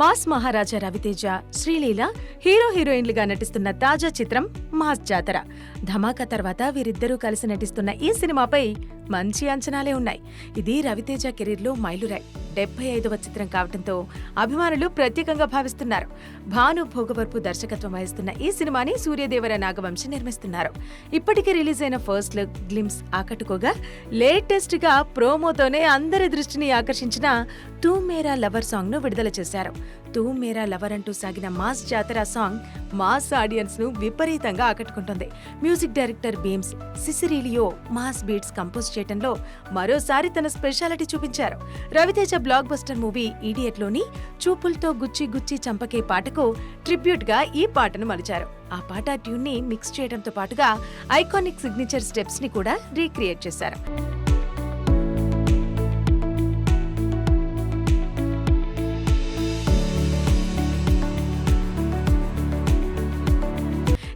Mass Maharaja Raviteja Sreeleela hero హీరోయిన్లుగా నటిస్తున్న తాజా చిత్రం మాస్ జాతర. ధమాకా తర్వాత వీరిద్దరూ కలిసి నటిస్తున్న ఈ సినిమాపై మంచి అంచనాలే ఉన్నాయి. ఇది రవితేజ కెరీర్లో మైలురాయ్. డెబ్బై ఐదవ చిత్రం కావడంతో అభిమానులు ప్రత్యేకంగా భావిస్తున్నారు. భాను భోగవరపు దర్శకత్వం వహిస్తున్న ఈ సినిమాని సూర్యదేవర నాగవంశి నిర్మిస్తున్నారు. ఇప్పటికే రిలీజ్ అయిన ఫస్ట్ లుక్ గ్లిమ్స్ ఆకట్టుకోగా లేటెస్ట్గా ప్రోమోతోనే అందరి దృష్టిని ఆకర్షించిన తూ మేరా లవర్ సాంగ్ను విడుదల చేశారు. తూ మేరా లవర్ అంటూ సాగిన మాస్ జాతర సాంగ్ మాస్ ఆడియన్స్ను విపరీతంగా ఆకట్టుకుంటుంది. Music director Bheems Ceciroleo mass beats compose చేయడంలో మరోసారి తన స్పెషాలిటీ చూపించారు. రవితేజ బ్లాక్ బస్టర్ మూవీ ఈడియట్లోని చూపులతో గుచ్చి గుచ్చి చంపకే పాటకు ట్రిబ్యూట్గా ఈ పాటను మలిచారు. ఆ పాట ట్యూన్ని మిక్స్ చేయడంతో పాటుగా ఐకానిక్ సిగ్నేచర్ స్టెప్స్ని కూడా రీక్రియేట్ చేశారు.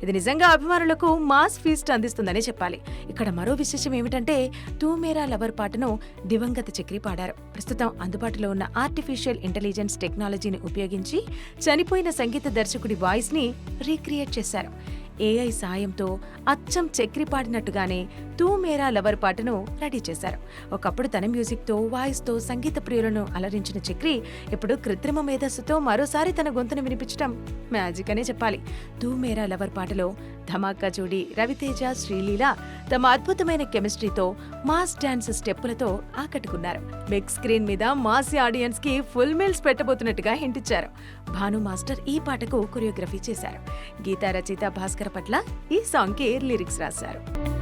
ఇది నిజంగా అభిమానులకు మాస్ ఫీస్ట్ అందిస్తుందనే చెప్పాలి. ఇక్కడ మరో విశేషం ఏమిటంటే టూ మేరా లవర్ పాటను దివంగత చక్రి పాడారు. ప్రస్తుతం అందుబాటులో ఉన్న ఆర్టిఫిషియల్ ఇంటెలిజెన్స్ టెక్నాలజీని ఉపయోగించి చనిపోయిన సంగీత దర్శకుడి వాయిస్ని రీక్రియేట్ చేశారు. ఏఐ సాయంతో అచ్చం చక్రి పాడినట్టుగానే తూ మేరా లవర్ పాటను రెడీ చేశారు. ఒకప్పుడు తన మ్యూజిక్తో వాయిస్తో సంగీత ప్రియులను అలరించిన చక్రి ఇప్పుడు కృత్రిమ మేధస్సుతో మరోసారి తన గొంతును వినిపించడం మ్యాజిక్ అనే చెప్పాలి. తూ మేరా లవర్ పాటలో ధమాకా జోడి రవితేజ శ్రీలీల తమ అద్భుతమైన కెమిస్ట్రీతో మాస్ డాన్స్ స్టెప్పులతో ఆకట్టుకున్నారు. బిగ్ స్క్రీన్ మీద మాస్ ఆడియన్స్కి ఫుల్ మీల్స్ పెట్టబోతున్నట్టుగా హింట్ ఇచ్చారు. భాను మాస్టర్ ఈ పాటకు కొరియోగ్రఫీ చేశారు. గీతా రచయిత భాస్కర్ పట్ల ఈ సాంగ్కి లిరిక్స్ రాశారు.